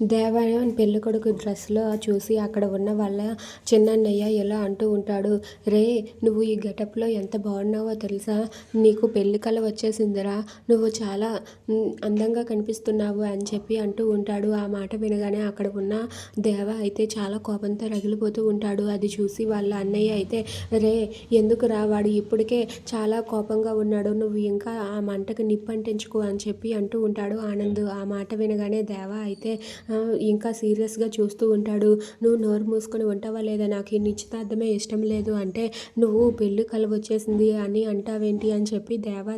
దేవయాన్ పెళ్ళికొడుకు డ్రెస్లో చూసి అక్కడ ఉన్న వాళ్ళ చిన్నన్నయ్య ఇలా అంటూ ఉంటాడు రే నువ్వు ఈ గెటప్లో ఎంత బాగున్నావో తెలుసా? నీకు పెళ్ళి కళ వచ్చేసిందిరా. నువ్వు చాలా అందంగా కనిపిస్తున్నావు అని చెప్పి అంటూ ఉంటాడు. ఆ మాట వినగానే అక్కడ ఉన్న దేవ అయితే చాలా కోపంతో రగిలిపోతూ ఉంటాడు. అది చూసి వాళ్ళ అన్నయ్య అయితే రే ఎందుకురా? వాడు ఇప్పటికే చాలా కోపంగా ఉన్నాడు. నువ్వు ఇంకా ఆ మంటకు నిప్పంటించుకో అని చెప్పి అంటూ ఉంటాడు ఆనంద్. ఆ మాట వినగానే దేవ అయితే ఇంకా సీరియస్గా చూస్తూ ఉంటాడు. నువ్వు నోరు మూసుకొని ఉంటావా లేదా? నాకు ఈ నిశ్చితార్థమే ఇష్టం లేదు. అంటే నువ్వు పెళ్ళి కల వచ్చేసింది అని అంటావేంటి? అని చెప్పి దేవ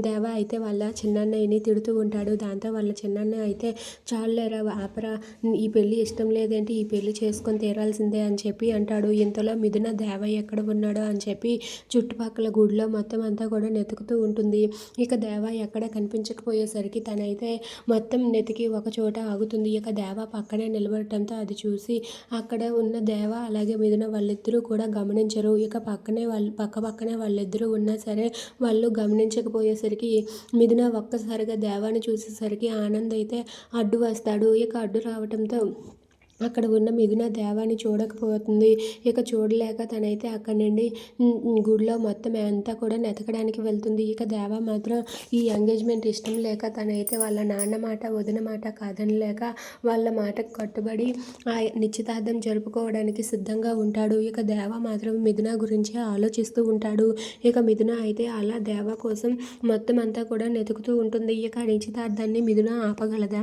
దేవ అయితే వాళ్ళ చిన్నన్నయ్యని తిడుతూ ఉంటాడు. దాంతో వాళ్ళ చిన్నన్న అయితే చాలేరా ఆపరా. ఈ పెళ్ళి ఇష్టం లేదేంటి? ఈ పెళ్ళి చేసుకొని తీరాల్సిందే అని చెప్పి అంటాడు. ఇంతలో మిథున దేవ ఎక్కడ ఉన్నాడో? అని చెప్పి చుట్టుపక్కల గుడిలో మొత్తం అంతా కూడా నెతుకుతూ ఉంటుంది. ఇక దేవ ఎక్కడ కనిపించకపోయేసరికి తనైతే మొత్తం నెతికి ఒక చోట ఆగుతుంది. ఇక దేవ పక్కనే నిలబడటంతో అది చూసి అక్కడ ఉన్న దేవ అలాగే మిథున వాళ్ళిద్దరూ కూడా గమనించరు. ఇక పక్కనే వాళ్ళు పక్క పక్కనే వాళ్ళిద్దరూ ఉన్నా సరే వాళ్ళు గమనించకపోయేసరికి మిథున ఒక్కసారిగా దేవాన్ని చూసేసరికి ఆనంద్ అయితే అడ్డు వస్తాడు. ఇక అడ్డు రావటంతో అక్కడ ఉన్న మిథున దేవాన్ని చూడకపోతుంది. ఇక చూడలేక తనైతే అక్కడి నుండి గుడిలో మొత్తం అంతా కూడా నెతకడానికి వెళ్తుంది. ఇక దేవ మాత్రం ఈ ఎంగేజ్మెంట్ ఇష్టం లేక తనైతే వాళ్ళ నాన్న మాట వదిన మాట కాదనలేక వాళ్ళ మాటకు కట్టుబడి ఆ నిశ్చితార్థం జరుపుకోవడానికి సిద్ధంగా ఉంటాడు. ఇక దేవ మాత్రం మిథున గురించి ఆలోచిస్తూ ఉంటాడు. ఇక మిథున అయితే అలా దేవ కోసం మొత్తం అంతా కూడా నెతుకుతూ ఉంటుంది. ఇక నిశ్చితార్థాన్ని మిథున ఆపగలదా?